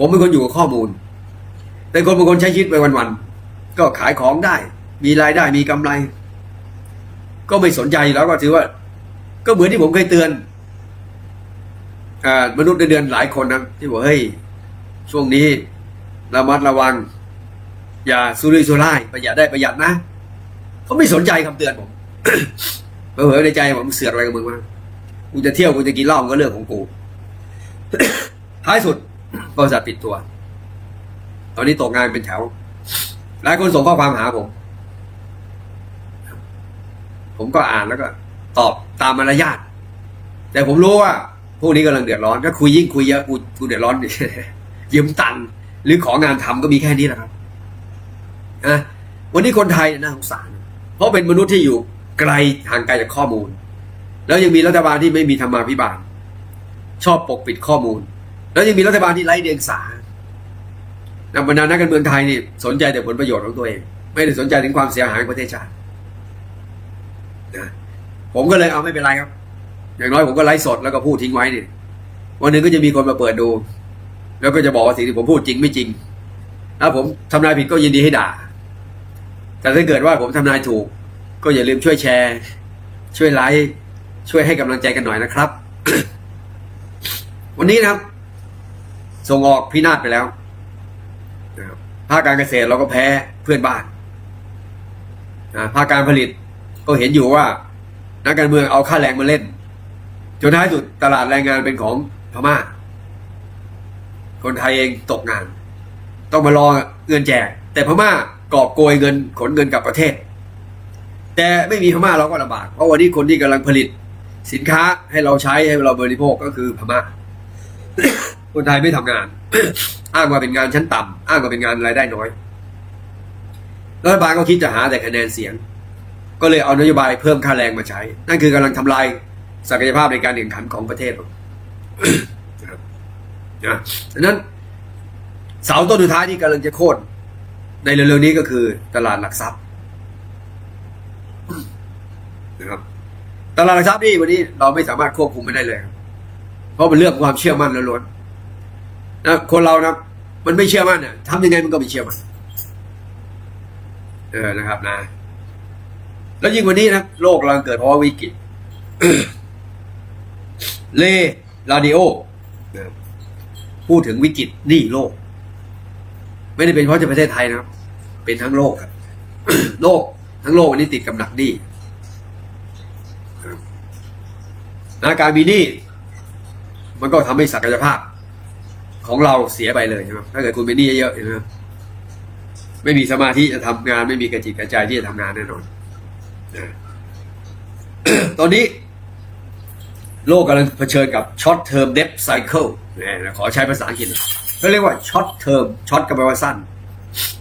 ผมเป็นคนอยู่กับข้อมูลแต่คนบางคนใช้ชีวิตไปวันๆก็ขายของได้ มีรายได้มีกำไร ก็ไม่สนใจแล้วก็ถือว่า ก็เหมือนที่ผมเคยเตือนอ่ามนุษย์ในเดือนหลายคนนะที่บอกเฮ้ยช่วงนี้ระมัดระวัง อย่าสุรุ่ยสุร่าย ประหยัดได้ประหยัดนะเขาไม่สนใจคำเตือนผมเผลอในใจผมเสือกอะไรกับมึงวะกูจะเที่ยวกูจะกินเหล้ามันก็เรื่องของกูท้ายสุด บริษัทปิดตัว ตอนนี้ตกงานเป็นแถว หลายคนส่งข้อความหาผม ผมก็อ่านแล้วก็ ตอบตามมารยาท แต่ผมรู้ว่าพวกนี้กำลังเดือดร้อน ก็คุยยิ่งคุยเยอะกูกูเดือดร้อนดิยืมตังค์หรือของานทำก็มีแค่นี้แหละครับนะวันนี้คนไทยน่าสงสาร เพราะเป็นมนุษย์ที่อยู่ไกลห่างไกลจากข้อมูล แล้วยังมีรัฐบาลที่ไม่มีธรรมาภิบาล ชอบปกปิดข้อมูล แล้วยังมีรัฐบาลที่ไร้เดียงสานักบรรดานักการเมืองไทยนี่สนใจแต่ผลประโยชน์ของตัวเอง ไม่ได้สนใจถึงความเสียหายของประเทศชาตินะผมก็เลยเอาไม่เป็นไรครับ อย่างน้อยผมก็ไลฟ์สดแล้วก็พูดทิ้งไว้นี่วันหนึ่งก็จะมีคนมาเปิดดู แล้วก็จะบอกว่าสิ่งที่ผมพูดจริงไม่จริงถ้าผมทำนายผิดก็ยินดีให้ด่า แต่ถ้าเกิดว่าผมทำนายถูก ก็อย่าลืมช่วยแชร์ ช่วยไลค์ช่วยให้กำลังใจกันหน่อยนะครับ วันนี้นะครับ ส่งออกพินาศไปแล้วภาคการเกษตรเราก็แพ้เพื่อนบ้านภาคการผลิตก็เห็นอยู่ว่า นักการเมืองเอาค่าแรงมาเล่น จนท้ายสุดตลาดแรงงานเป็นของพม่า คนไทยเองตกงาน ต้องมารอเงินแจก แต่พม่ากอบโกยเงินขนเงินกลับประเทศ แต่ไม่มีพม่าเราก็ลำบาก เพราะวันนี้คนที่กำลังผลิตสินค้าให้เราใช้ให้เราบริโภคก็คือพม่า คนไทยไม่ทำงาน อ้างว่าเป็นงานชั้นต่ำอ้างว่าเป็นงานรายได้น้อย รัฐบาลก็คิดจะหาแต่คะแนนเสียง ก็เลยเอานโยบายเพิ่มค่าแรงมาใช้ นั่นคือกำลังทำลายศักยภาพในการแข่งขันของประเทศนะครับนะดังนั้น เสาต้นสุดท้ายที่กำลังจะโค่นในเร็วๆนี้ก็คือตลาดหลักทรัพย์นะครับตลาดหลักทรัพย์นี่วันนี้เราไม่สามารถควบคุมไม่ได้เลย เพราะมันเรื่องความเชื่อมั่นล้วนๆ นะคนเรานะมันไม่เชื่อมั่นเนี่ยทำยังไงมันก็ไม่เชื่อมั่นเออนะครับนะ แล้วยิ่งวันนี้นะโลกกำลังเกิดเพราว่าวิกฤตเลลาดิโอพูดถึงวิกฤตหนี้โลก ไม่ได้เป็นเพราะจะประเทศไทยนะครับ เป็นทั้งโลกครับ โลก ทั้งโลกวันนี้ติดกับหนักหนี้นะการมีหนี้มันก็ทำให้ศักยภาพ ของเราเสียไปเลยใช่ไหมถ้าเกิดคุณเป็นหนี้เยอะๆนไหมไม่มีสมาธิจะทำงานไม่มีกระจิตกระใจที่จะทำงานแน่นอนตอนนี้ โลกกำลังเผชิญกับ short term debt cycle นะขอใช้ภาษาอังกฤษเขาเรียกว่า short term short ก็แปลว่าสั้น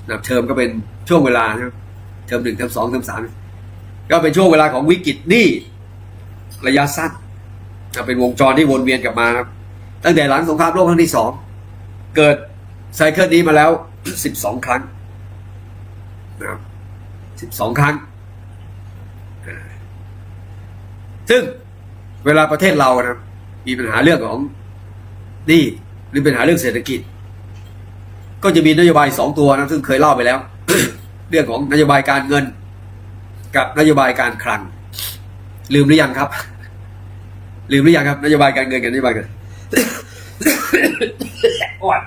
นะเทอมก็เป็นช่วงเวลานะเทอมหนึ่งเทอมสองเทอมสามก็เป็นช่วงเวลาของวิกฤตหนี้ระยะสั้นนะเป็นวงจรที่วนเวียนกลับมาครับตั้งแต่หลังสงครามโลกครั้งที่สอง เกิดไซเคิลนี้มาแล้วสิบสองครั้งนะครับสิบสองครั้ง ซึ่งเวลาประเทศเรานะมีปัญหาเรื่องของหนี้หรือปัญหาเรื่องเศรษฐกิจ ก็จะมีนโยบายสองตัวนะซึ่งเคยเล่าไปแล้ว เรื่องของนโยบายการเงิน กับนโยบายการคลัง ลืมหรือยังครับ ลืมหรือยังครับ นโยบายการเงินกับนโยบายการ อ้วน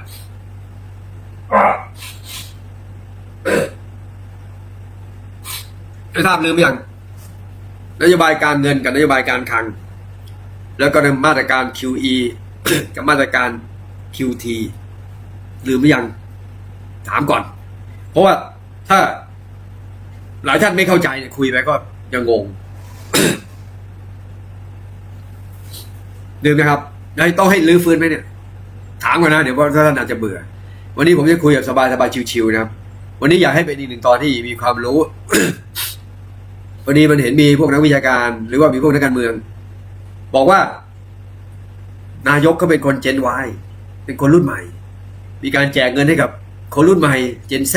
ไม่ทราบลืมยังนโยบายการเงินกับนโยบายการคลัง แล้วก็มาตรการ QE กับมาตรการ QT ลืมหรือยังถามก่อน เพราะว่าถ้า หลายท่านไม่เข้าใจเนี่ยคุยไปก็ยังงงลืมนะครับแล้ต้องให้ลื้อฟื้นไหมเนี่ย ถามก่อนนะ เดี๋ยวว่าท่านอาจจะเบื่อ วันนี้ผมจะคุยแบบสบายสบายๆชิวๆนะครับวันนี้อยากให้เป็นอีกหนึ่งตอนที่มีความรู้ วันนี้มันเห็นมีพวกนักวิชาการ หรือว่ามีพวกนักการเมือง บอกว่า นายกก็เป็นคนเจน Y เป็นคนรุ่นใหม่ มีการแจกเงินให้กับ คนรุ่นใหม่เจน Z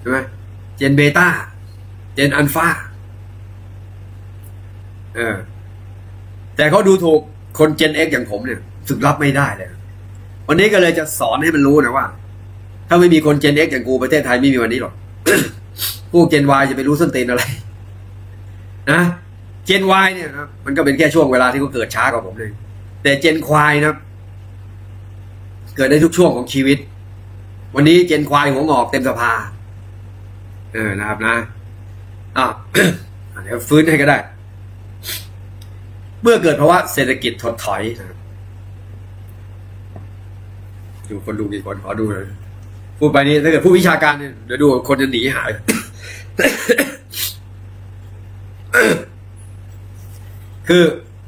ใช่ไหมเจนเบต้าเจนอัลฟาเออแต่เขาดูถูกคนเจน X อย่างผมเนี่ยสึกรับไม่ได้เลย วันนี้ก็เลยจะสอนให้มันรู้นะว่า ถ้าไม่มีคนเจน X อย่างกูประเทศไทยไม่มีวันนี้หรอกพวกเจน Y จะไปรู้ส้นตีนอะไร นะเจน Y เนี่ยครับมันก็เป็นแค่ช่วงเวลาที่เขาเกิดช้ากว่าผมเลย แต่เจนควายนะเกิดได้ทุกช่วงของชีวิต วันนี้เจนควายหัวงอกเต็มสภา เออนะครับนะอะเดี๋ยวฟื้นให้ก็ได้ เมื่อเกิดภาวะเศรษฐกิจถดถอยนะครับ ดูคนดูกี่คนขอดูหน่อยพูดไปนี้ถ้าเกิดผู้วิชาการเนี่ยเดี๋ยวดูคนจะหนีหาย คือ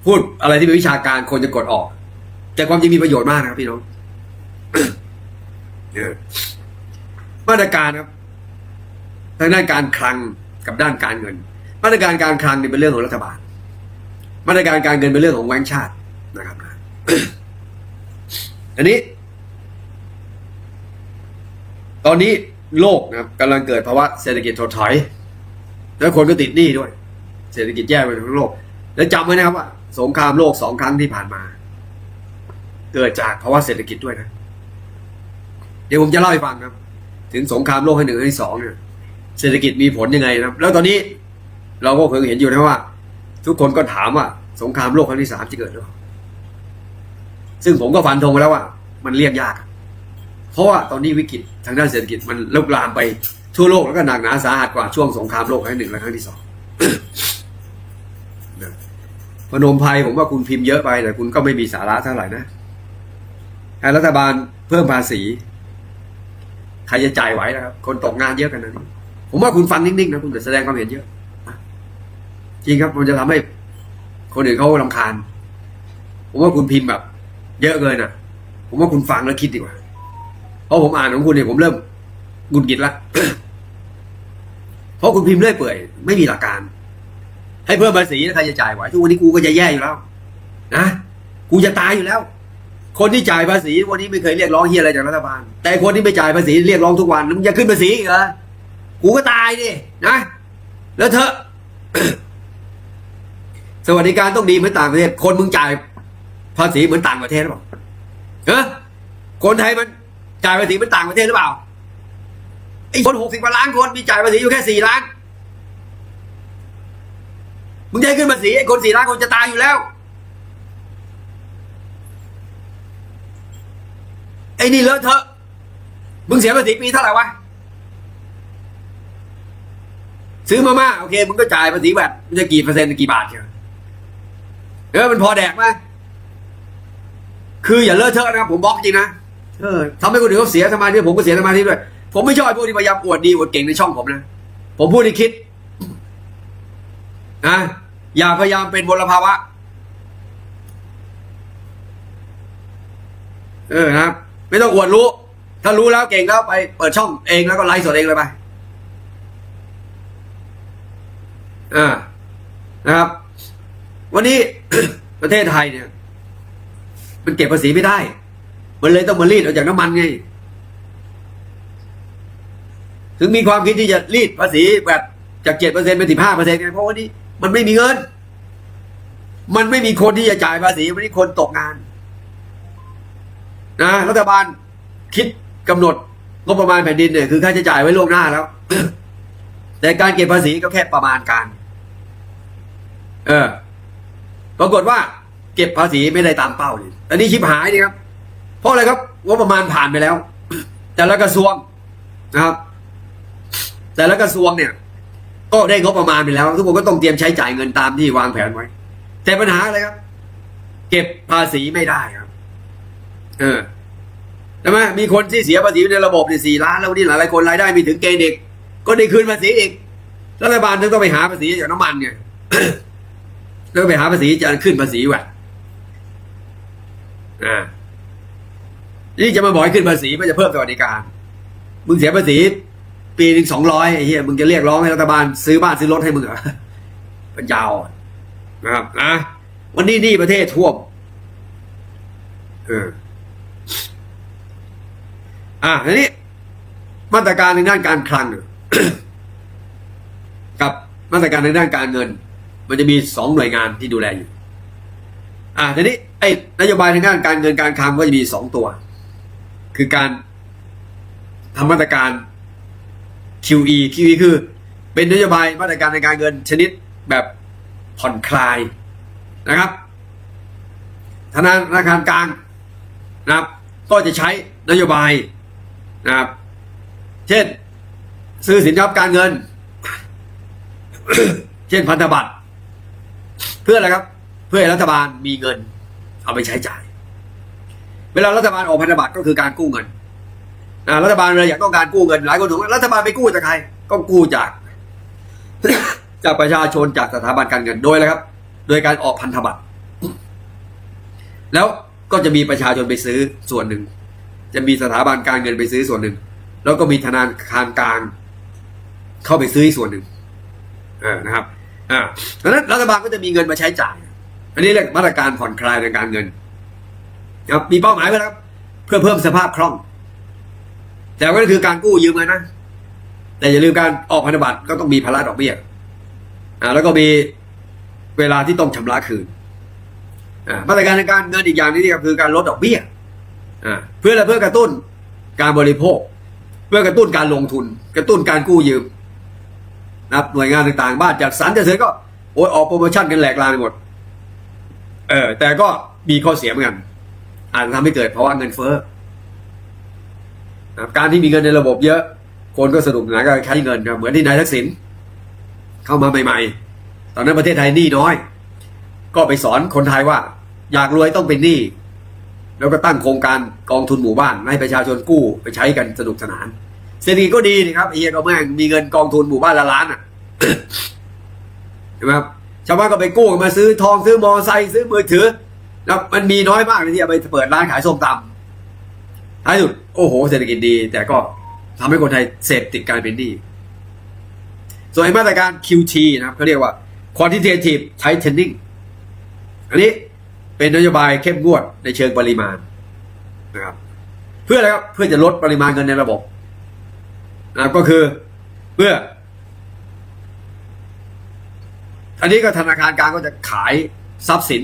พูดอะไรที่เป็นวิชาการคนจะกดออก แต่ความจริงมีประโยชน์มากนะครับพี่น้องมาตรการครับทางด้านการคลังกับด้านการเงิน มาตรการการคลังเนี่ยเป็นเรื่องของรัฐบาล มาตรการการเงินเป็นเรื่องของแบงชาตินะครับอันนี้ ตอนนี้โลกนะครับกำลังเกิดภาวะเศรษฐกิจถดถอย แล้วคนก็ติดหนี้ด้วย เศรษฐกิจแย่ไปทั้งโลก แล้วจำไว้นะครับว่า สงครามโลกสองครั้งที่ผ่านมา เกิดจากภาวะเศรษฐกิจด้วยนะ เดี๋ยวผมจะเล่าให้ฟังครับ ถึงสงครามโลกครั้งหนึ่งครั้งที่สองเนี่ยเศรษฐกิจมีผลยังไงนะแล้วตอนนี้เราก็เพิ่งเห็นอยู่นะว่า ทุกคนก็ถามว่า สงครามโลกครั้งที่สามจะเกิดหรือเปล่าซึ่งผมก็ฟันธงไปแล้วว่า มันเลี่ยงยาก ราะว่าตอนนี้วิกฤตทางด้านเศรษฐกิจมันลุกลามไปทั่วโลกแล้วก็หนักหนาสาหัสกว่าช่วงสงครามโลกครั้งที่หนึ่งและครั้งที่สองนะพนมไพรผมว่าคุณพิมพ์เยอะไปแต่คุณก็ไม่มีสาระเท่าไหร่นะให้รัฐบาลเพิ่มภาษี ใครจะจ่ายไหวนะครับ คนตกงานเยอะกันนะผมว่าคุณฟังนิ่งๆนะคุณจะแสดงความเห็นเยอะจริงครับมันจะทำให้ คนอื่นเขาลำคาญ ผมว่าคุณพิมพ์แบบ เยอะเกินอะ ผมว่าคุณฟังแล้วคิดดีกว่าเพราะผมอ่านของคุณเนี่ยผมเริ่มหงุดหงิดละเพราะคุณพิมพ์เรื่อยเปื่อยไม่มีหลักการ ให้เพิ่มภาษีแล้วใครจะจ่ายไหวทุกวันนี้กูก็จะแย่อยู่แล้วนะกูจะตายอยู่แล้ว คนที่จ่ายภาษีวันนี้ไม่เคยเรียกร้องเฮียอะไรจากรัฐบาล แต่คนที่ไม่จ่ายภาษีเรียกร้องทุกวันมึงจะขึ้นภาษีอีกเหรอกูก็ตายดินะ แล้วเธอสวัสดิการต้องดีเหมือนต่างประเทศ คนมึงจ่ายภาษีเหมือนต่างประเทศหรือเปล่าเออคนไทยมัน จ่ายภาษีเหมือนต่างประเทศหรือเปล่าไอ้คนหกสิบกว่าล้านคนมีจ่ายภาษีอยู่แค่สี่ล้านมึงจะให้ขึ้นภาษีไอ้คนสี่ล้านคนจะตายอยู่แล้วไอ้นี่เลอะเทอะมึงเสียภาษีปีเท่าไหร่วะซื้อมาม่าโอเคมึงก็จ่ายภาษีแบบมันจะกี่เปอร์เซ็นต์กี่บาทเชียวเออมันพอแดกไหมคืออย่าเลอะเทอะนะครับผมบล็อกจริงนะ เออทำให้คนอื่นเขาเสียสมาธิผมก็เสียสมาธิด้วย ผมไม่ชอบไอ้พวกที่พยายามอวดดีอวดเก่งในช่องผมนะ ผมพูดที่คิดนะอย่าพยายามเป็นมลภาวะ เออครับ ไม่ต้องอวดรู้ ถ้ารู้แล้วเก่งแล้วไปเปิดช่องเองแล้วก็ไลฟ์สดเองเลยไปอ่านะครับ วันนี้ประเทศไทยเนี่ย มันเก็บภาษีไม่ได้ มันเลยต้องมารีดออกจากน้ำมันไง ถึงมีความคิดที่จะรีดภาษีแบบจากเจ็ดเปอร์เซ็นต์เป็นสิบห้าเปอร์เซ็นต์ไงเพราะว่านี่มันไม่มีเงิน มันไม่มีคนที่จะจ่ายภาษีมันนี่คนตกงานนะรัฐบาลคิดกำหนดงบประมาณแผ่นดินเนี่ยคือค่าใช้จ่ายไว้ล่วงหน้าแล้ว แต่การเก็บภาษีก็แค่ประมาณการ เออ ปรากฏว่า เก็บภาษีไม่ได้ตามเป้าเลยอันนี้ชิบหายนี่ครับ เพราะอะไรครับงบประมาณผ่านไปแล้ว แต่ละกระทรวงนะครับ แต่ละกระทรวงเนี่ย ก็ได้งบประมาณไปแล้ว ทุกคนก็ต้องเตรียมใช้จ่ายเงินตามที่วางแผนไว้ แต่ปัญหาอะไรครับ เก็บภาษีไม่ได้ครับ เออใช่ไหมมีคนที่เสียภาษีในระบบเนี่ยสี่ล้านแล้วนนี้หลายๆคนรายได้มีถึงเกณฑ์เด็ก ก็ได้คืนภาษีอีกรัฐบาลถึงต้องไปหาภาษีจากน้ำมันไงแล้วไปหาภาษีจะขึ้นภาษีแหวะอ่า นี่จะมาบอกให้ขึ้นภาษีเพื่อจะเพิ่มสวัสดิการ มึงเสียภาษี ปีหนึ่งสองร้อยไอ้เหี้ยมึงจะเรียกร้องให้รัฐบาลซื้อบ้านซื้อรถให้มึงเหรอเป็นยาวอะนะครับนะวันนี้นี่ประเทศท่วมเอออะทีนี้มาตรการในด้านการคลังกับมาตรการในด้านการเงิน มันจะมีสองหน่วยงานที่ดูแลอยู่ อะทีนี้ไอ้นโยบายในด้านการเงินการคลังก็จะมีสองตัว คือการทำมาตรการ QE QE คือ เป็นนโยบายมาตรการในการเงินชนิดแบบผ่อนคลายนะครับธนาคารกลางนะครับ ก็จะใช้นโยบายนะครับ เช่น ซื้อสินทรัพย์การเงิน เช่นพันธบัตร เพื่ออะไรครับ เพื่อให้รัฐบาลมีเงิน เอาไปใช้จ่าย เวลารัฐบาลออกพันธบัตรก็คือการกู้เงินรัฐบาลเลยอยากต้องการกู้เงินหลายคนบอกว่ารัฐบาลไปกู้จากใคร ก็กู้จาก จากประชาชนจากสถาบันการเงินโดยอะไรครับ โดยการออกพันธบัตร แล้วก็จะมีประชาชนไปซื้อส่วนหนึ่ง จะมีสถาบันการเงินไปซื้อส่วนหนึ่ง แล้วก็มีธนาคารกลางเข้าไปซื้ออีกส่วนหนึ่งนะครับอ่าดังนั้นรัฐบาลก็จะมีเงินมาใช้จ่าย อันนี้เรียกมาตรการผ่อนคลายทางการเงิน ครับมีเป้าหมายไว้แล้วครับเพื่อเพิ่มสภาพคล่อง แต่ก็คือการกู้ยืมเงินนะ แต่อย่าลืมการออกพันธบัตรก็ต้องมีภาระดอกเบี้ยอ่าแล้วก็มีเวลาที่ต้องชำระคืนอ่ามาตรการในการเงินอีกอย่างนึงก็คือการลดดอกเบี้ยอ่าเพื่ออะไรเพื่อกระตุ้นการบริโภค เพื่อกระตุ้นการลงทุน กระตุ้นการกู้ยืมนะหน่วยงานต่างๆ บ้านจัดสรรจัดสรก็โอ้ยออกโปรโมชั่นกันแหลกลานหมด เออแต่ก็มีข้อเสียเหมือนกัน อาจจะทำให้เกิดภาวะเงินเฟ้อการที่มีเงินในระบบเยอะ คนก็สนุกสนานกับใช้เงินครับเหมือนที่นายทักษิณเข้ามาใหม่ๆ ตอนนั้นประเทศไทยหนี้น้อย ก็ไปสอนคนไทยว่า อยากรวยต้องเป็นหนี้แล้วก็ตั้งโครงการกองทุนหมู่บ้าน ให้ประชาชนกู้ไปใช้กันสนุกสนาน เศรษฐกิจก็ดีนี่ครับเฮียก็แม่งมีเงินกองทุนหมู่บ้านละล้านอะเห็นไหมครับชาวบ้านก็ไปกู้มาซื้อทองซื้อมอไซค์ซื้อมือถือ แล้วมันมีน้อยมากเลยที่เอาไปเปิดร้านขายส้มตำท้ายสุด โอ้โห เศรษฐกิจดี แต่ก็ทำให้คนไทยเสพติดการเป็นหนี้ส่วนมาตรการ QT นะครับเขาเรียกว่า quantitative tightening อันนี้เป็นนโยบายเข้มงวดในเชิงปริมาณนะครับ เพื่ออะไรครับ เพื่อจะลดปริมาณเงินในระบบนะบก็คือเพื่อ อันนี้ก็ธนาคารกลางก็จะขายทรัพย์สิน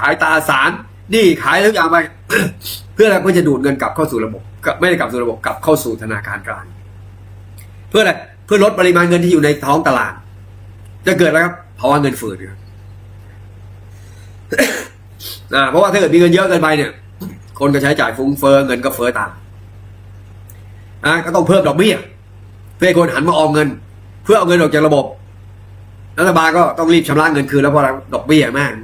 ขายตราสารนี่ขายทุกอย่างไป เพื่ออะไรเพื่อจะดูดเงินกลับเข้าสู่ระบบไม่ได้กลับสู่ระบบกลับเข้าสู่ธนาคารกลาง เพื่ออะไรเพื่อลดปริมาณเงินที่อยู่ในท้องตลาด จะเกิดแล้วครับภาวะเงินฝืดครับเพราะว่าถ้าเกิดมีเงินเยอะเกินไปเนี่ย คนก็ใช้จ่ายฟุ้งเฟ้อเงินก็เฟ้อตามอ่าก็ต้องเพิ่มดอกเบี้ยเพื่อคนหันมาออมเงิน เพื่อเอาเงินออกจากระบบรัฐบาลก็ต้องรีบชำระเงินคืนแล้วเพราะอะไรดอกเบี้ยม่ง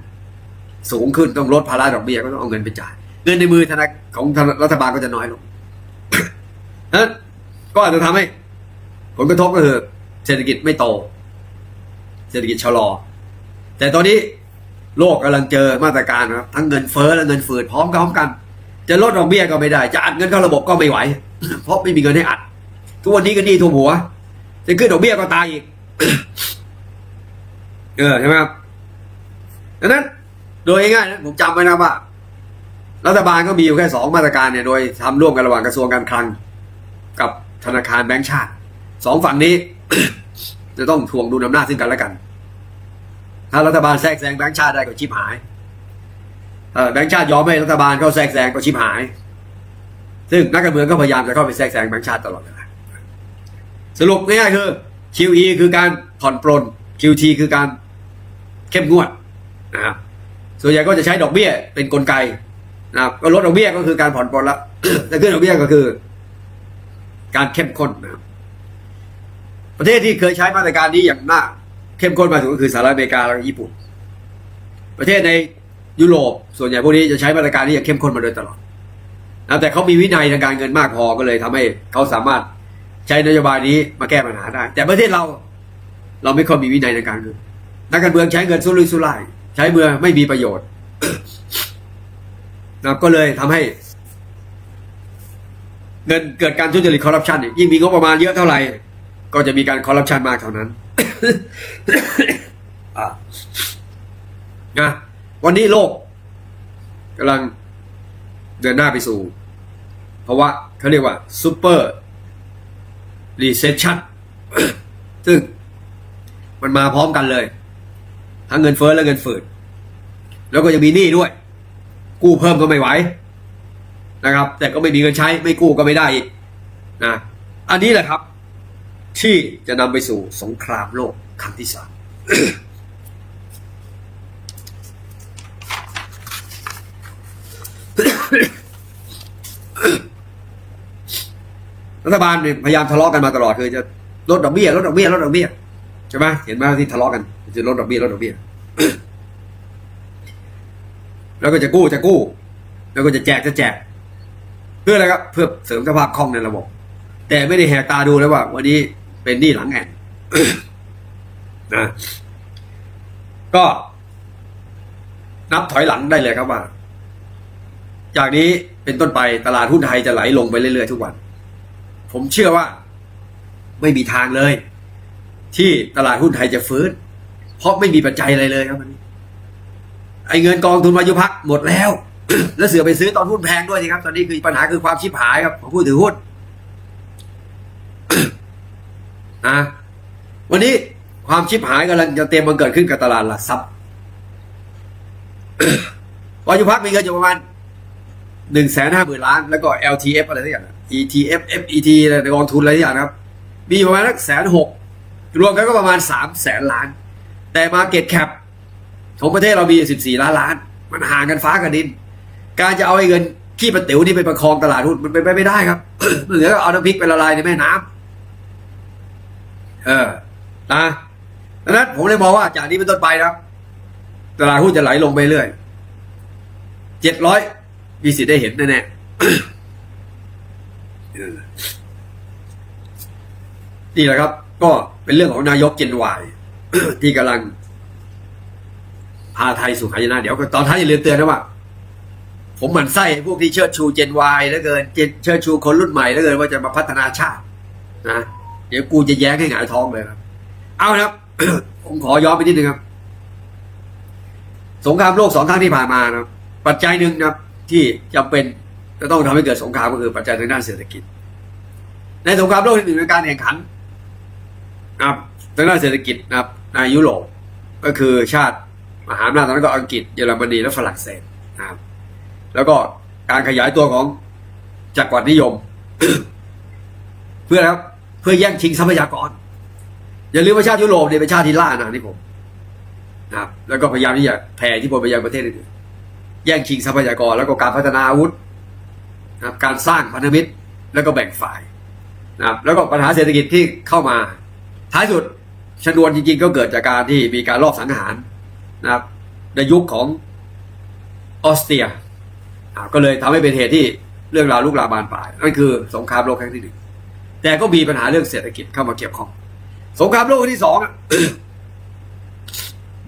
สูงขึ้นต้องลดภาระดอกเบี้ยก็ต้องเอาเงินไปจ่าย เงินในมือธนาของรัฐบาลก็จะน้อยลงนั้นก็อาจจะทำให้ ผลกระทบก็คือเศรษฐกิจไม่โต เศรษฐกิจชะลอ แต่ตอนนี้โลกกำลังเจอมาตรการครับทั้งเงินเฟ้อและเงินฝืดพร้อมกันพร้อมกัน จะลดดอกเบี้ยก็ไม่ได้ จะอัดเงินเข้าระบบก็ไม่ไหว เพราะไม่มีเงินให้อัด ทุกวันนี้ก็หนี้ท่วมหัว จะขึ้นดอกเบี้ยก็ตายอีก เออใช่ไหมครับดังนั้น โดยง่ายๆนะผมจำไว้นะว่า รัฐบาลก็มีอยู่แค่สองมาตรการเนี่ยโดยทำร่วมกันระหว่างกระทรวงการคลัง กับธนาคารแบงก์ชาติสองฝั่งนี้ จะต้องทวงดุลอำนาจซึ่งกันและกัน ถ้ารัฐบาลแทรกแซงแบงก์ชาติได้ก็ชิบหายแบงก์ชาติยอมให้รัฐบาลเข้าแทรกแซงก็ชิบหาย ซึ่งนักการเมืองก็พยายามจะเข้าไปแทรกแซงแบงก์ชาติตลอดเวลาสรุปง่ายๆคือ QE คือการผ่อนปลน QT คือการเข้มงวดนะครับ ส่วนใหญ่ก็จะใช้ดอกเบี้ยเป็นกลไกนะครับก็ลดดอกเบี้ยก็คือการผ่อนปลนละแต่ขึ้นดอกเบี้ยก็คือ การเข้มข้นนะครับประเทศที่เคยใช้มาตรการนี้อย่างน่าเข้มข้นมาสุดก็คือสหรัฐอเมริกาและญี่ปุ่น ประเทศในยุโรปส่วนใหญ่พวกนี้จะใช้มาตรการนี้อย่างเข้มข้นมาโดยตลอดนะแต่เขามีวินัยทางการเงินมากพอก็เลยทำให้เขาสามารถใช้นโยบายนี้มาแก้ปัญหาได้ แต่ประเทศเรา เราไม่ค่อยมีวินัยในการเงินนักการเมืองใช้เงินสุรุ่ยสุร่าย ใช้เมื่อไม่มีประโยชน์นะก็เลยทำให้ เงินเกิดการทุจริตคอร์รัปชันยิ่งมีงบประมาณเยอะเท่าไหร่ ก็จะมีการคอร์รัปชันมากเท่านั้นนะวันนี้โลกกำลังเดินหน้าไปสู่เพราะว่าเขาเรียกว่าซูเปอร์รีเซชชันซึ่งมันมาพร้อมกันเลย ทั้งเงินเฟ้อและเงินฝืด แล้วก็ยังมีหนี้ด้วย กู้เพิ่มก็ไม่ไหวนะครับ แต่ก็ไม่มีเงินใช้ไม่กู้ก็ไม่ได้อีกนะอันนี้แหละครับ ที่จะนำไปสู่สงครามโลกครั้งที่สามรัฐบาลพยายามทะเลาะกันมาตลอดคือจะลดดอกเบี้ยลดดอกเบี้ยลดดอกเบี้ยใช่ไหมเห็นไหมที่ทะเลาะกัน จะลดดอกเบี้ยลดดอกเบี้ยแล้วก็จะกู้จะกู้ แล้วก็จะแจกจะแจก เพื่ออะไรครับ เพื่อเสริมสภาพคล่องในระบบ แต่ไม่ได้แหกตาดูแล้วว่า วันนี้เป็นหนี้หลังแอนนะก็ นับถอยหลังได้เลยครับว่า จากนี้เป็นต้นไปตลาดหุ้นไทยจะไหลลงไปเรื่อยๆทุกวัน ผมเชื่อว่า ไม่มีทางเลย ที่ตลาดหุ้นไทยจะฟื้น เพราะไม่มีปัจจัยอะไรเลยครับวันนี้ไอ้เงินกองทุนวายุพักหมดแล้ว แล้วเสือไปซื้อตอนหุ้นแพงด้วยสิครับ ตอนนี้คือปัญหาคือความชิบหายครับของผู้ถือหุ้นนะวันนี้ความชิบหายกำลังจะเตรียมมันเกิดขึ้นกับตลาดหลักทรัพย์วายุพักมีเงินอยู่ประมาณหนึ่งแสนห้าหมื่นล้าน แล้วก็ LTF อะไรทุกอย่าง ETF FET อะไรกองทุนอะไรทุกอย่างนะครับ มีประมาณสักแสนหกรวมกันก็ประมาณสามแสนล้าน แต่มาเก็ตแคปของประเทศเรามีสิบสี่ล้านล้าน มันห่างกันฟ้ากับดิน การจะเอาไอ้เงินขี้ประติ๋วนี่ไปประคองตลาดหุ้นมันไปไม่ได้ครับ เหลือเอาน้ำพริกไปละลายในแม่น้ำเออนะดังนั้นผมเลยมองว่าจากนี้เป็นต้นไปครับ ตลาดหุ้นจะไหลลงไปเรื่อยเจ็ดร้อยมีสิทธิ์ได้เห็นแน่ๆเออนี่แหละครับ ก็เป็นเรื่องของนายกเจนวาย ที่กำลัง พาไทยสู่หายนะเดี๋ยวตอนท้ายอย่าลืมเตือนนะว่า ผมหมั่นไส้พวกที่เชิดชูเจนวายแล้วเกินเจนเชิดชูคนรุ่นใหม่แล้วเกินว่าจะมาพัฒนาชาตินะเดี๋ยวกูจะแย้งให้หงายท้องเลยครับ เอานะครับผมขอย้อนไปนิดนึงครับ สงครามโลกสองครั้งที่ผ่านมานะครับปัจจัยหนึ่งนะครับ ที่จำเป็นจะต้องทำให้เกิดสงครามก็คือปัจจัยทางด้านเศรษฐกิจ ในสงครามโลกที่หนึ่งในการแข่งขันนะครับทางด้านเศรษฐกิจนะครับ ในยุโรปก็คือชาติมหาอำนาจตอนนั้นก็อังกฤษเยอรมนีและฝรั่งเศสนะครับแล้วก็การขยายตัวของจักรวรรดินิยม เพื่ออะไรครับเพื่อแย่งชิงทรัพยากร อย่าลืมว่าชาติยุโรปเนี่ยเป็นชาติที่ล่าอาณานิคมนะครับ แล้วก็พยายามที่จะแผ่ที่พลไปยังประเทศอื่นแย่งชิงทรัพยากร แล้วก็การพัฒนาอาวุธนะครับการสร้างพันธมิตรแล้วก็แบ่งฝ่ายนะครับแล้วก็ปัญหาเศรษฐกิจที่เข้ามาท้ายสุด ชนวนจริงๆก็เกิดจากการที่มีการลอบสังหารนะครับ ในยุคของออสเตรียก็เลยทำให้เป็นเหตุที่เรื่องราวลุกลามบานปลายนั่นคือสงครามโลกครั้งที่หนึ่งแต่ก็มีปัญหาเรื่องเศรษฐกิจเข้ามาเกี่ยวข้อง สงครามโลกครั้งที่สอง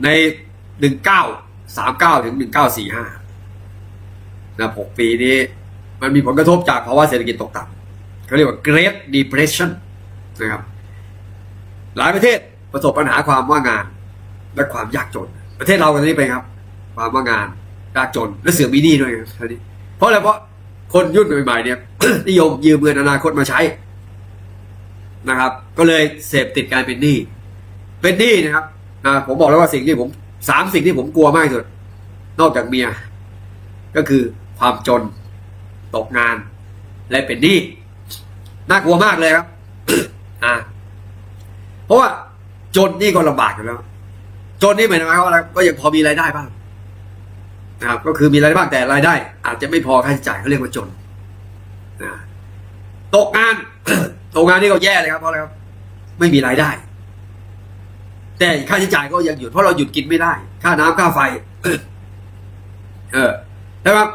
ในหนึ่งเก้าสามเก้าถึงหนึ่งเก้าสี่ห้านะหกปีนี้ มันมีผลกระทบจากภาวะเศรษฐกิจตกต่ำเขาเรียกว่า Great Depression นะครับ หลายประเทศ ประสบปัญหาความว่างงาน และความยากจน ประเทศเราตอนนี้เป็นครับ ความว่างงานยากจนและเสือมีหนี้ด้วยครับตอนนี้ เพราะอะไรเพราะคนยุ่นใหม่ๆเนี่ยนิยมยืมเงินอนาคตมาใช้นะครับ ก็เลยเสพติดการเป็นหนี้เป็นหนี้นะครับนะผมบอกแล้วว่าสิ่งที่ผมสามสิ่งที่ผมกลัวมากที่สุด นอกจากเมีย ก็คือความจนตกงาน และเป็นหนี้น่ากลัวมากเลยครับอ่าเพราะว่า จนนี่ก็ลำบากอยู่แล้ว จนนี่หมายความว่าอะไรก็ยังพอมีรายได้บ้างนะครับก็คือมีรายได้บ้างแต่รายได้ อาจจะไม่พอค่าใช้จ่ายเขาเรียกว่าจนนะตกงานตกงานนี่ก็แย่เลยครับเพราะอะไรครับ ไม่มีรายได้ แต่ค่าใช้จ่ายก็ยังหยุดเพราะเราหยุดกินไม่ได้ ค่าน้ำค่าไฟ เออนะครับ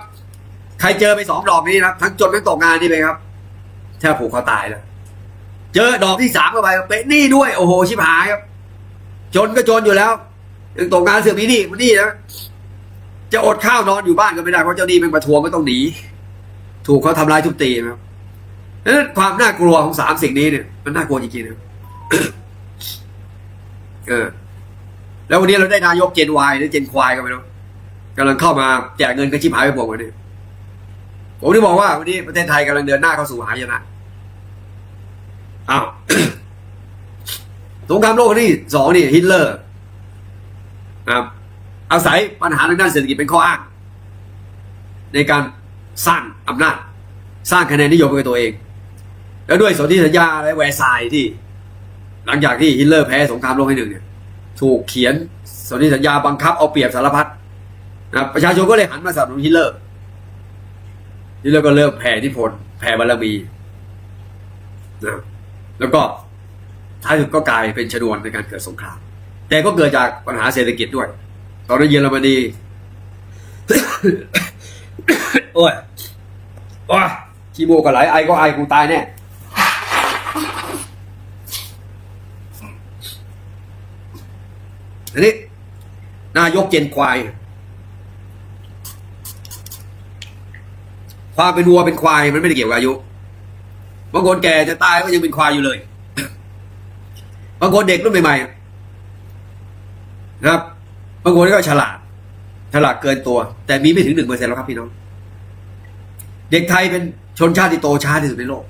ใครเจอไปสองดอกนี้นะครับ ทั้งจนทั้งตกงานนี่ไปครับแทบผูกคอตายแล้ว เจอดอกที่สามเข้าไปเป็นหนี้ด้วยโอ้โหชิบหายครับ จนก็จนอยู่แล้วยังตกงานเสือกมีหนี้มันหนี้นะจะอดข้าวนอนอยู่บ้านก็ไม่ได้เพราะเจ้าหนี้มันประทวงก็ต้องหนีถูกเขาทำร้ายทุบตีนะครับนั้นความน่ากลัวของสามสิ่งนี้เนี่ยมันน่ากลัวจริงๆนะเออ แล้ววันนี้เราได้นายกเจนวายหรือเจนควายก็ไม่รู้กำลังเข้ามาแจกเงินกระชิบหายไปพวกวันนี้ผมที่บอกว่าวันนี้ประเทศไทยกำลังเดินหน้าเข้าสู่หายนะ อ้าวสงครามโลกครั้งที่สองนี่ฮิตเลอร์ครับอาศัยปัญหาทางด้านเศรษฐกิจเป็นข้ออ้าง ในการสร้างอำนาจ สร้างคะแนนนิยมให้ตัวเอง แล้วด้วยสนธิสัญญาและแวร์ซายที่ หลังจากที่ฮิตเลอร์แพ้สงครามโลกครั้งที่หนึ่งเนี่ยถูกเขียนสนธิสัญญาบังคับเอาเปรียบสารพัดนะประชาชนก็เลยหันมาสนับสนุนฮิตเลอร์ฮิตเลอร์ก็เริ่มแผ่อิทธิพลแผ่บารมีนะ แล้วก็ท้ายสุดก็กลายเป็นชนวนในการเกิดสงคราม แต่ก็เกิดจากปัญหาเศรษฐกิจด้วย ตอนนั้นเยอรมนีโอ้ยโอ้ยขี้โมก็ไหลไอก็ไอกูตายแน่อันนี้นายกเจนควาย ความเป็นวัวเป็นควายมันไม่ได้เกี่ยวกับอายุ บางคนแก่จะตายก็ยังเป็นควายอยู่เลย บางคนเด็กรุ่นใหม่ๆนะครับ บางคนก็ฉลาด ฉลาดเกินตัว แต่มีไม่ถึงหนึ่งเปอร์เซ็นต์แล้วครับพี่น้อง เด็กไทยเป็นชนชาติที่โตช้าที่สุดในโลก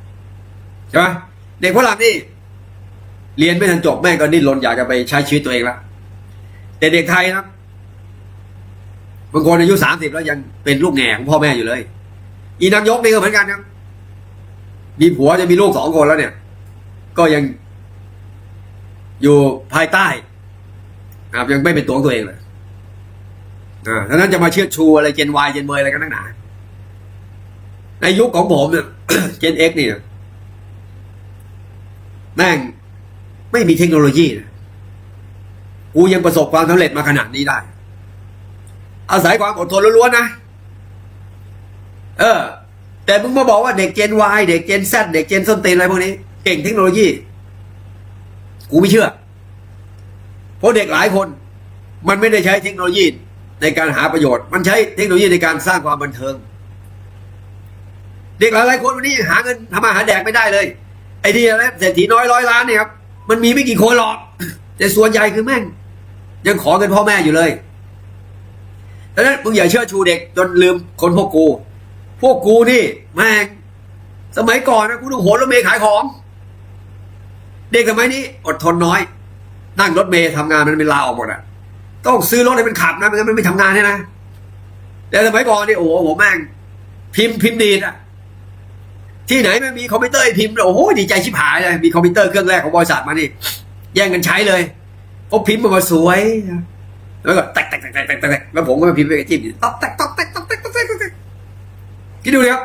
ใช่ไหมเด็กฝรั่งนี่เรียนไม่ทันจบแม่ก็ดิ้นรนอยากจะไปใช้ชีวิตตัวเองละแต่เด็กไทยนะบางคนอายุสามสิบแล้วยังเป็นลูกแง่ของพ่อแม่อยู่เลย อีนางยกนี่ก็เหมือนกันครับ มีผัวจะมีลูกสองคนแล้วเนี่ย ก็ยังอยู่ภายใต้นะครับยังไม่เป็นตัวของตัวเองเลยอ่าดังนั้นจะมาเชื่อชูอะไรเจนวายเจนเมยอะไรกันนักหนาในยุคของผมเนี่ยเจนเอ็กเนี่ยแม่งไม่มีเทคโนโลยีนะกูยังประสบความสำเร็จมาขนาดนี้ได้ อาศัยความอดทนล้วนๆนะ เออ แต่มึงมาบอกว่าเด็กเจน Y เด็กเจน Z เด็กเจนส้นตีนอะไรพวกนี้ เก่งเทคโนโลยี กูไม่เชื่อ เพราะเด็กหลายคน มันไม่ได้ใช้เทคโนโลยีในการหาประโยชน์ มันใช้เทคโนโลยีในการสร้างความบันเทิง เด็กหลายๆคนวันนี้หาเงินทำมาหาแดกไม่ได้เลย ไอ้ที่อะไรเศรษฐีน้อยร้อยล้านเนี่ยครับ มันมีไม่กี่คนหรอก แต่ส่วนใหญ่คือแม่ง ยังขอเงินพ่อแม่อยู่เลยดังนั้นมึงอย่าเชื่อชูเด็กจนลืมคนพวกกู พวกกูนี่แม่งสมัยก่อนนะกูต้องโหนรถเมย์ขายของ เด็กสมัยนี้ อดทนน้อย นั่งรถเมย์ทำงานมันเป็นลาออกหมดอะ ต้องซื้อรถให้มันขับนะไม่งั้นมันไม่ทำงานให้นะแต่สมัยก่อนนี่โอ้โหแม่งพิมพ์พิมพ์ดีดอะที่ไหนไม่มีคอมพิวเตอร์พิมพ์โอ้โหดีใจชิบหายเลยมีคอมพิวเตอร์เครื่องแรกของบริษัทมานี่แย่งกันใช้เลยเพราะพิมพ์มันมาสวยแล้วก็แตกแตกแตกแตกแตกแล้วผมก็มาพิมพ์ไปกับจิ้มต๊อกแตกต๊อกแตกต๊อกแตก คิดดูเดิครับ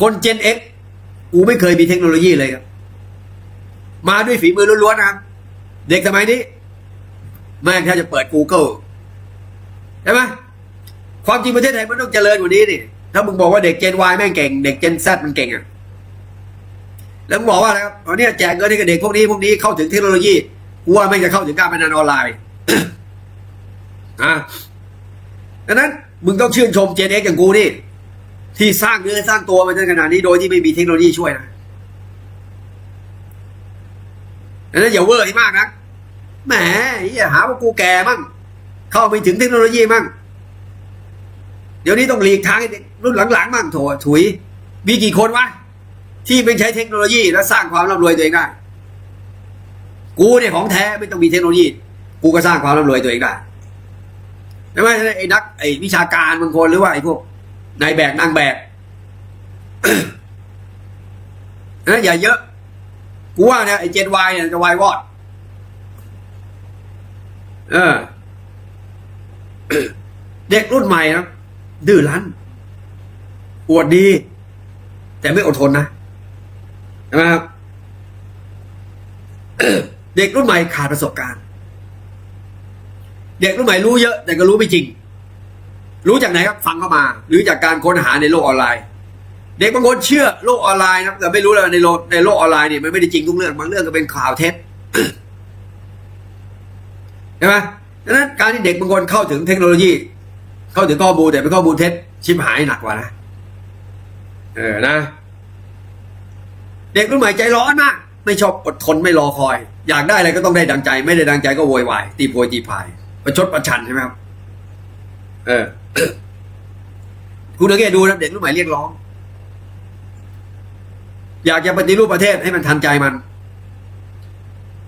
คนเจนเอ็กกูไม่เคยมีเทคโนโลยีเลยครับ มาด้วยฝีมือล้วนๆนะครับเด็กสมัยนี้แม่งแค่จะเปิด Google ใช่ไหมความจริงประเทศไทยมันต้องเจริญกว่านี้นี่ถ้ามึงบอกว่าเด็กเจน Y แม่งเก่ง เด็กเจน Z มันเก่งอะแล้วมึงบอกว่าอะไรครับตอนนี้แจกเงินให้กับเด็กพวกนี้พวกนี้เข้าถึงเทคโนโลยีกูว่าแม่งจะเข้าถึงการพนันออนไลน์อะดังนั้นมึงต้องชื่นชมเจนเอ็กอย่างกูนี่ ที่สร้างเนื้อสร้างตัวมาจนขนาดนี้โดยที่ไม่มีเทคโนโลยีช่วยนะดังนั้นอย่าเวอร์ให้มากนะแหมอย่าหาว่ากูแก่มั่ง เข้าไปถึงเทคโนโลยีมั่ง เดี๋ยวนี้ต้องหลีกทางรุ่นหลังๆมั่งโถถุย มีกี่คนวะ ที่ไม่ใช้เทคโนโลยีแล้วสร้างความร่ำรวยตัวเองได้ กูเนี่ยของแท้ไม่ต้องมีเทคโนโลยี กูก็สร้างความร่ำรวยตัวเองได้ใช่ไหมไอ้นักไอ้วิชาการบางคนหรือว่าไอ้พวก นายแบกนางแบกนะอย่าเยอะ กูว่าเนี่ยไอ้เจนวายเนี่ยจะวายวอด เออ เด็กรุ่นใหม่นะดื้อรั้นอวดดี แต่ไม่อดทนนะใช่ไหมครับเด็กรุ่นใหม่ขาดประสบการณ์ เด็กรุ่นใหม่รู้เยอะ แต่ก็รู้ไม่จริง รู้จากไหนครับฟังเข้ามา หรือจากการค้นหาในโลกออนไลน์ เด็กบางคนเชื่อโลกออนไลน์นะแต่ไม่รู้เลยในโลกในโลกออนไลน์เนี่ยมันไม่ได้จริงทุกเรื่องบางเรื่องก็เป็นข่าวเท็จใช่ไหมดังนั้นการที่เด็กบางคนเข้าถึงเทคโนโลยี เข้าถึงข้อมูลแต่เป็นข้อมูลเท็จชิบหายหนักกว่านะเออนะ เด็กรุ่นใหม่ใจร้อนมากไม่ชอบอดทนไม่รอคอย อยากได้อะไรก็ต้องได้ดังใจ ไม่ได้ดังใจก็โวยวายตีโพยตีพายประชดประชันใช่ไหมครับเออ คุณสังเกตดูนะเด็กรุ่นใหม่เรียกร้อง อยากจะปฏิรูปประเทศให้มันทันใจมัน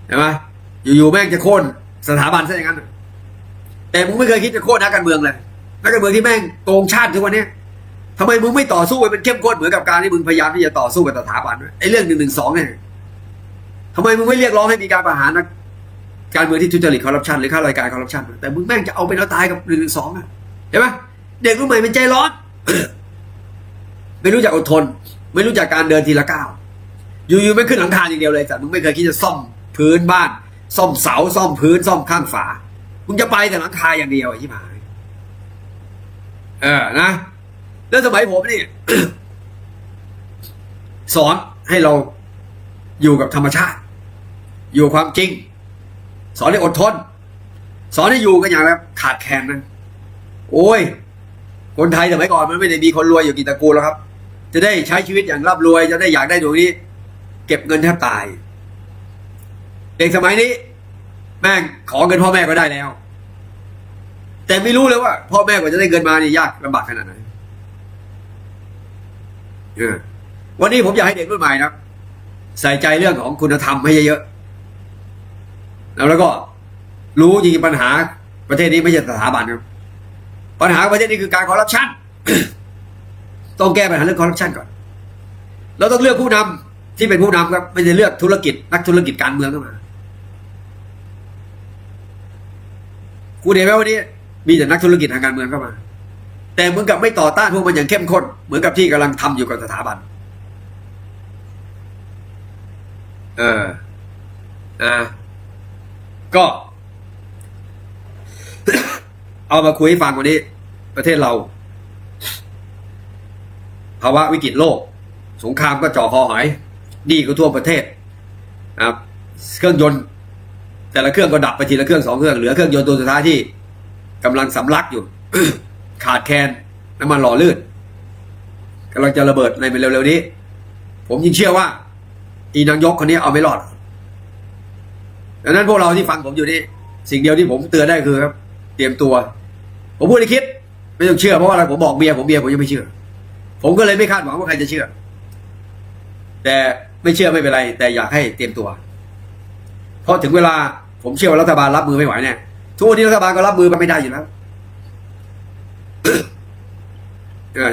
เห็นไหมอยู่ๆแม่งจะโค่นสถาบันซะอย่างนั้น แต่มึงไม่เคยคิดจะโค่นนักการเมืองเลยนักการเมืองที่แม่งโกงชาติทุกวันนี้ทำไมมึงไม่ต่อสู้มันเข้มข้นเหมือนกับการที่มึงพยายามที่จะต่อสู้กับสถาบันไอ้เรื่องหนึ่งหนึ่งสองเนี่ยทำไมมึงไม่เรียกร้องให้มีการประหารนักการเมืองที่ทุจริตคอร์รัปชันหรือข้าราชการคอร์รัปชันแต่มึงแม่งจะเอาเป็นเอาตายกับหนึ่งหนึ่งสองอะ เห็นไหมเด็กรุ่นใหม่มันใจร้อน ไม่รู้จักอดทน ไม่รู้จักการเดินทีละก้าวอยู่ๆไม่ขึ้นหลังคาอย่างเดียวเลยแต่มึงไม่เคยคิดจะซ่อมพื้นบ้าน ซ่อมเสาซ่อมพื้น ซ่อมข้างฝามึงจะไปแต่หลังคาอย่างเดียวไอ้ที่หายเออนะแล้วสมัยผมนี่สอนให้เราอยู่กับธรรมชาติ อยู่ความจริง สอนให้อดทน สอนให้อยู่กันอย่างแบบขาดแคลนนะ โอ้ย คนไทยสมัยก่อนมันไม่ได้มีคนรวยอยู่กี่ตระกูลแล้วครับ จะได้ใช้ชีวิตอย่างร่ำรวย จะได้อยากได้ตรงนี้ เก็บเงินแทบตาย เด็กสมัยนี้ แม่งขอเงินพ่อแม่ก็ได้แล้ว แต่ไม่รู้เลยว่า พ่อแม่กว่าจะได้เงินมานี่ยากลำบากขนาดไหนเออวันนี้ผมอยากให้เด็กรุ่นใหม่นะใส่ใจเรื่องของคุณธรรมให้เยอะๆแล้วแล้วก็รู้จริงปัญหาประเทศนี้ไม่ใช่สถาบันครับ ปัญหาประเทศนี้คือการคอร์รัปชันต้องแก้ปัญหาเรื่องคอร์รัปชันก่อน เราต้องเลือกผู้นำที่เป็นผู้นำครับไม่ใช่เลือกธุรกิจนักธุรกิจการเมืองเข้ามากูเห็นไหมวันนี้มีแต่นักธุรกิจทางการเมืองเข้ามา แต่เหมือนกับไม่ต่อต้านพวกมันอย่างเข้มข้นเหมือนกับที่กำลังทำอยู่กับสถาบัน เอออ่าก็ เอามาคุยให้ฟังวันนี้ ประเทศเราภาวะวิกฤตโลก สงครามก็จ่อคอหอยหนี้ก็ทั่วประเทศนะครับเครื่องยนต์ แต่ละเครื่องก็ดับไปทีละเครื่องสองเครื่องเหลือเครื่องยนต์ตัวสุดท้ายที่กำลังสำลักอยู่ ขาดแคลนน้ำมันหล่อลื่นกำลังจะระเบิดในเร็วๆนี้ ผมยิ่งเชื่อว่า อีนางยกคนนี้เอาไม่รอดดังนั้นพวกเราที่ฟังผมอยู่นี่สิ่งเดียวที่ผมเตือนได้คือครับ เตรียมตัว ผมพูดในคิด ไม่ต้องเชื่อเพราะว่าอะไรผมบอกเมียผมเมียผมยังไม่เชื่อ ผมก็เลยไม่คาดหวังว่าใครจะเชื่อ แต่ไม่เชื่อไม่เป็นไร แต่อยากให้เตรียมตัว เพราะถึงเวลาผมเชื่อว่ารัฐบาลรับมือไม่ไหวแน่ทุกวันนี้รัฐบาลก็รับมือมันไม่ได้อยู่แล้วใช่ไหม